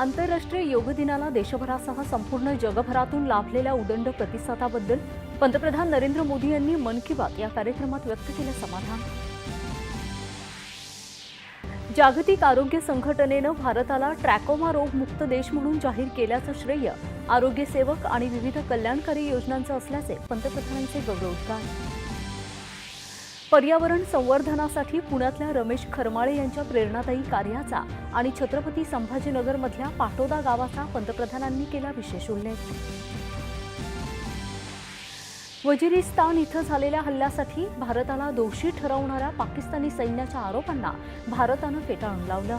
आंतरराष्ट्रीय योग दिनाला देशभरासह संपूर्ण जगभरातून लाभलेल्या उदंड प्रतिसादाबद्दल पंतप्रधान नरेंद्र मोदी यांनी मन की बात या कार्यक्रमात व्यक्त केलं समाधान. जागतिक आरोग्य संघटनेनं भारताला ट्रॅकोमा रोग मुक्त देश म्हणून जाहीर केल्याचं श्रेय आरोग्य सेवक आणि विविध कल्याणकारी योजनांचं असल्याचे पंतप्रधानांचे गौरवोद्गार. पर्यावरण संवर्धनासाठी पुण्यातल्या रमेश खरमाळे यांच्या प्रेरणादायी कार्याचा आणि छत्रपती संभाजीनगरमधल्या पाटोदा गावाचा पंतप्रधानांनी केला विशेष उल्लेख. वजिरिस्तान इथं झालेल्या हल्ल्यासाठी भारताला दोषी ठरवणाऱ्या पाकिस्तानी सैन्याच्या आरोपांना भारतानं फेटाळून लावलं.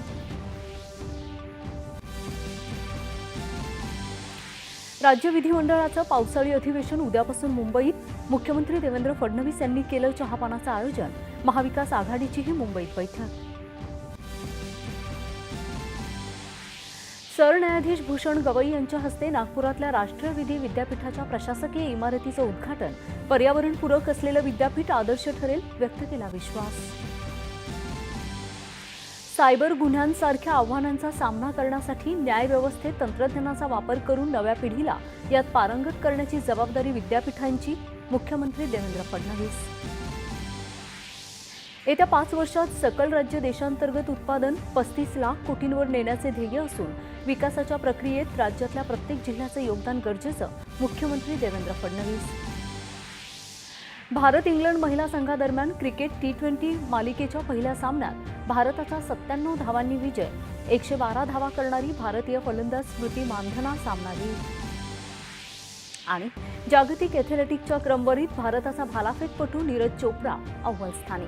राज्य विधिमंडळाचं पावसाळी अधिवेशन उद्यापासून मुंबईत. मुख्यमंत्री देवेंद्र फडणवीस यांनी केलं चहापानाचं आयोजन. महाविकास आघाडीचीही मुंबईत बैठक. सरन्यायाधीश भूषण गवई यांच्या हस्ते नागपुरातल्या राष्ट्रीय विधी विद्यापीठाच्या प्रशासकीय इमारतीचं उद्घाटन. पर्यावरणपूरक असलेलं विद्यापीठ आदर्श ठरेल व्यक्त केला विश्वास. सायबर गुन्ह्यांसारख्या आव्हानांचा सामना करण्यासाठी न्यायव्यवस्थेत तंत्रज्ञानाचा वापर करून नव्या पिढीला यात पारंगत करण्याची जबाबदारी विद्यापीठांची मुख्यमंत्री देवेंद्र फडणवीस. येत्या पाच वर्षात सकल राज्य देशांतर्गत उत्पादन पस्तीस लाख कोटींवर नेण्याचे ध्येय असून विकासाच्या प्रक्रियेत राज्यातल्या प्रत्येक जिल्ह्याचं योगदान गरजेचं मुख्यमंत्री देवेंद्र फडणवीस. भारत इंग्लंड महिला संघादरम्यान क्रिकेट टी ट्वेंटी मालिकेच्या पहिल्या सामन्यात भारताचा सत्त्याण्णव धावांनी विजय एकशे बारा धावा करणारी भारतीय फलंदाज स्मृती मानधना सामनावीर आणि जागतिक एथलेटिकच्या क्रमवारीत भारताचा भालाफेकपटू नीरज चोप्रा अव्वल स्थानी.